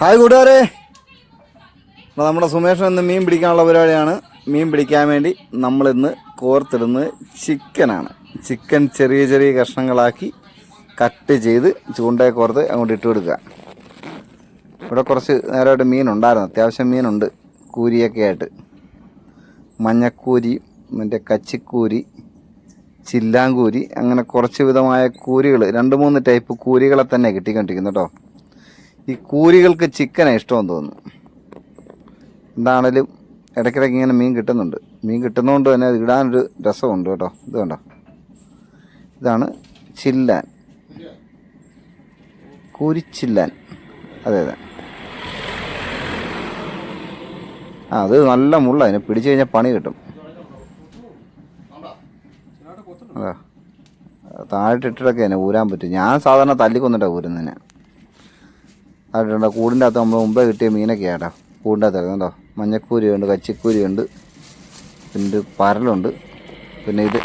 Hi കൂട്ടുകാരെ. അപ്പോൾ നമ്മുടെ സുമേഷൻ ഇന്ന് മീൻ പിടിക്കാനുള്ള പരിപാടിയാണ്. മീൻ പിടിക്കാൻ വേണ്ടി നമ്മളിന്ന് കോർത്തിടുന്നത് ചിക്കനാണ്. ചിക്കൻ ചെറിയ ചെറിയ കഷ്ണങ്ങളാക്കി കട്ട് ചെയ്ത് ചൂണ്ടയെ കോർത്ത് അങ്ങോട്ട് ഇട്ട് കൊടുക്കുക. ഇവിടെ കുറച്ച് നേരമായിട്ട് മീനുണ്ടായിരുന്നു. അത്യാവശ്യം മീനുണ്ട് കൂരിയൊക്കെ ആയിട്ട്. മഞ്ഞക്കൂരി മറ്റേ കച്ചിക്കൂരി ചില്ലാങ്കൂരി അങ്ങനെ കുറച്ച് വിധമായ കൂരികൾ രണ്ട് മൂന്ന് ടൈപ്പ് കൂരികളെ തന്നെ കിട്ടിക്കൊണ്ടിരിക്കുന്നു കേട്ടോ. ഈ കൂരികൾക്ക് ചിക്കനാണ് ഇഷ്ടമെന്ന് തോന്നുന്നു. എന്താണേലും ഇടയ്ക്കിടയ്ക്ക് ഇങ്ങനെ മീൻ കിട്ടുന്നുണ്ട്. മീൻ കിട്ടുന്നതുകൊണ്ട് തന്നെ അത് ഇടാനൊരു രസമുണ്ട് കേട്ടോ. ഇത് കണ്ടോ? ഇതാണ് ചില്ലാൻ. കൂരിച്ചില്ലാൻ അതെ അതെ. ആ അത് നല്ല മുള്ള. അതിനെ പിടിച്ചു കഴിഞ്ഞാൽ പണി കിട്ടും. അതാ. ഇട്ടിട്ടൊക്കെ അതിനെ ഊരാൻ പറ്റും. ഞാൻ സാധാരണ തല്ലിക്കൊന്നിട്ടാണ് ഊരുന്നതിനെ. അതിട്ടുണ്ട് കൂടിന്റെ അകത്ത് നമ്മൾ മുമ്പേ കിട്ടിയ മീനൊക്കെ കൂടിന്റെ അകത്ത് ഇറങ്ങുന്നുണ്ടോ മഞ്ഞക്കൂരിയുണ്ട് കച്ചിക്കൂരിയുണ്ട്. പിന്നെ പരലുണ്ട്. പിന്നെ ഇത്